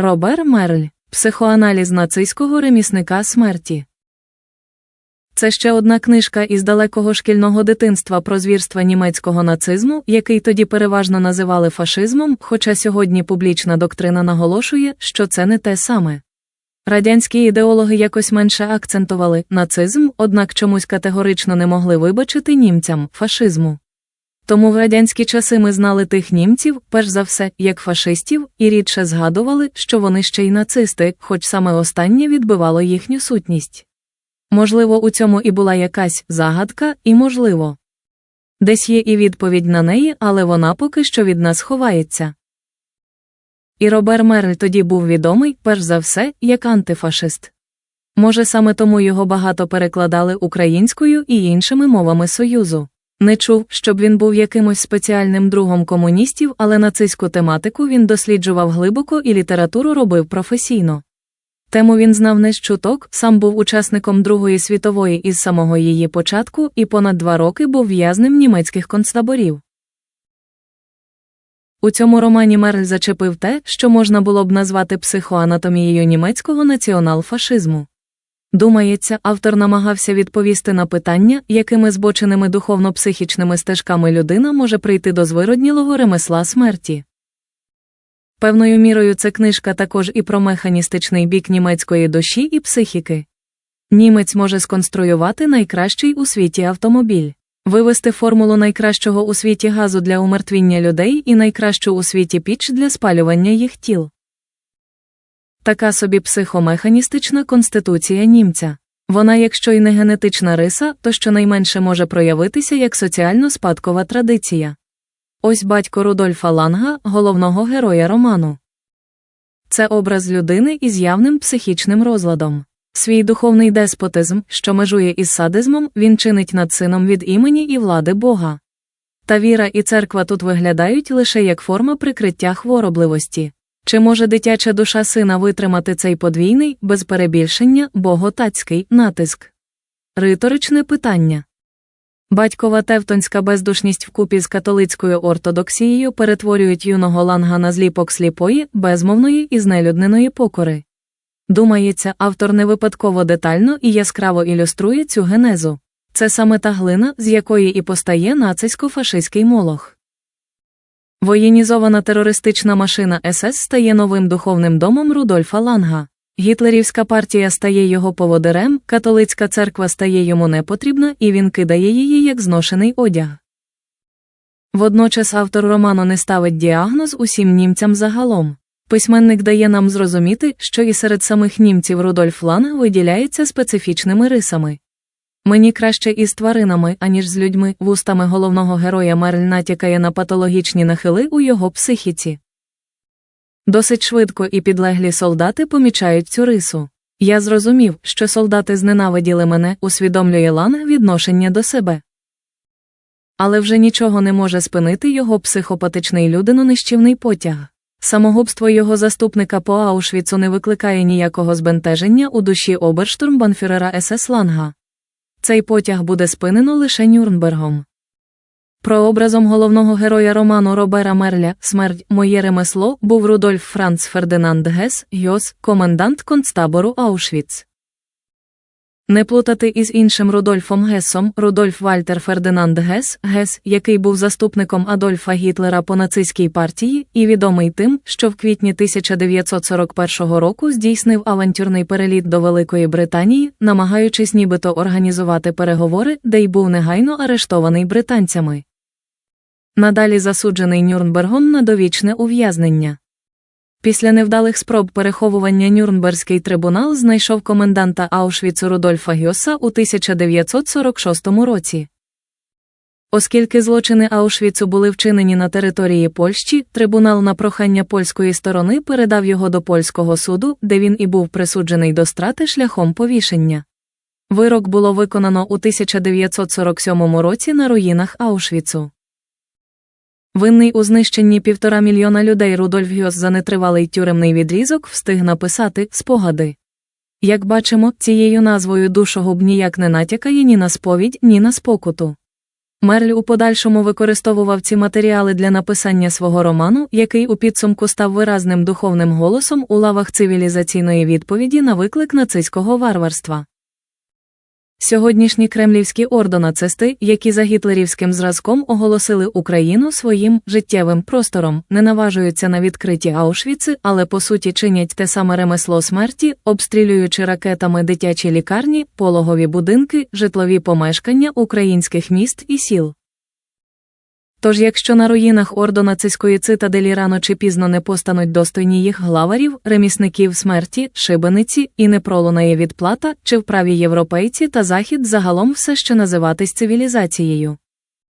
Робер Мерль, психоаналіз нацистського ремісника смерті. Це ще одна книжка із далекого шкільного дитинства про звірства німецького нацизму, який тоді переважно називали фашизмом, хоча сьогодні публічна доктрина наголошує, що це не те саме. Радянські ідеологи якось менше акцентували нацизм, однак чомусь категорично не могли вибачити німцям фашизму. Тому в радянські часи ми знали тих німців, перш за все, як фашистів, і рідше згадували, що вони ще й нацисти, хоч саме останнє відбивало їхню сутність. Можливо, у цьому і була якась загадка, і можливо. Десь є і відповідь на неї, але вона поки що від нас ховається. І Робер Мерль тоді був відомий, перш за все, як антифашист. Може, саме тому його багато перекладали українською і іншими мовами Союзу. Не чув, щоб він був якимось спеціальним другом комуністів, але нацистську тематику він досліджував глибоко і літературу робив професійно. Тему він знав не з чуток, сам був учасником Другої світової із самого її початку і понад два роки був в'язнем німецьких концтаборів. У цьому романі Мерль зачепив те, що можна було б назвати психоанатомією німецького націонал-фашизму. Думається, автор намагався відповісти на питання, якими збоченими духовно-психічними стежками людина може прийти до звироднілого ремесла смерті. Певною мірою це книжка також і про механістичний бік німецької душі і психіки. Німець може сконструювати найкращий у світі автомобіль, вивести формулу найкращого у світі газу для умертвіння людей і найкращу у світі піч для спалювання їх тіл. Така собі психомеханістична конституція німця. Вона, якщо й не генетична риса, то щонайменше може проявитися як соціально спадкова традиція. Ось батько Рудольфа Ланга, головного героя роману. Це образ людини із явним психічним розладом. Свій духовний деспотизм, що межує із садизмом, він чинить над сином від імені і влади Бога. Та віра і церква тут виглядають лише як форма прикриття хворобливості. Чи може дитяча душа сина витримати цей подвійний, без перебільшення, боготацький натиск? Риторичне питання. Батькова тевтонська бездушність вкупі з католицькою ортодоксією перетворюють юного ланга на зліпок сліпої, безмовної і знелюдненої покори. Думається, автор не випадково детально і яскраво ілюструє цю генезу. Це саме та глина, з якої і постає нацистсько-фашистський молох. Воєнізована терористична машина СС стає новим духовним домом Рудольфа Ланга. Гітлерівська партія стає його поводирем, католицька церква стає йому непотрібна, і він кидає її як зношений одяг. Водночас автор роману не ставить діагноз усім німцям загалом. Письменник дає нам зрозуміти, що і серед самих німців Рудольф Ланг виділяється специфічними рисами. Мені краще із тваринами, аніж з людьми, вустами головного героя Мерль натякає на патологічні нахили у його психіці. Досить швидко і підлеглі солдати помічають цю рису. Я зрозумів, що солдати зненавиділи мене, усвідомлює Ланг відношення до себе. Але вже нічого не може спинити його психопатичний людинонищівний потяг. Самогубство його заступника по Аушвіцу не викликає ніякого збентеження у душі оберштурмбанфюрера СС Ланга. Цей потяг буде спинено лише Нюрнбергом. Прообразом головного героя роману Робера Мерля Смерть Моє ремесло був Рудольф Франц Фердинанд Гес, Йос, комендант концтабору Аушвіц. Не плутати із іншим Рудольфом Гесом, Рудольф Вальтер Фердинанд Гес, Гес, який був заступником Адольфа Гітлера по нацистській партії, і відомий тим, що в квітні 1941 року здійснив авантюрний переліт до Великої Британії, намагаючись нібито організувати переговори, де й був негайно арештований британцями. Надалі засуджений Нюрнбергом на довічне ув'язнення. Після невдалих спроб переховування Нюрнберзький трибунал знайшов коменданта Аушвіцу Рудольфа Гьоса у 1946 році. Оскільки злочини Аушвіцу були вчинені на території Польщі, трибунал на прохання польської сторони передав його до польського суду, де він і був присуджений до страти шляхом повішення. Вирок було виконано у 1947 році на руїнах Аушвіцу. Винний у знищенні півтора мільйона людей Рудольф Гьос за нетривалий тюремний відрізок встиг написати спогади. Як бачимо, цією назвою душогуб ніяк не натякає ні на сповідь, ні на спокуту. Мерль у подальшому використовував ці матеріали для написання свого роману, який у підсумку став виразним духовним голосом у лавах цивілізаційної відповіді на виклик нацистського варварства. Сьогоднішні кремлівські ордонацисти, які за гітлерівським зразком оголосили Україну своїм життєвим простором, не наважуються на відкриті Аушвіци, але по суті чинять те саме ремесло смерті, обстрілюючи ракетами дитячі лікарні, пологові будинки, житлові помешкання українських міст і сіл. Тож якщо на руїнах ордона циської цитаделі рано чи пізно не постануть достойні їх главарів, ремісників смерті, шибениці і не пролунає відплата, чи вправі європейці та захід загалом все ще називатись цивілізацією.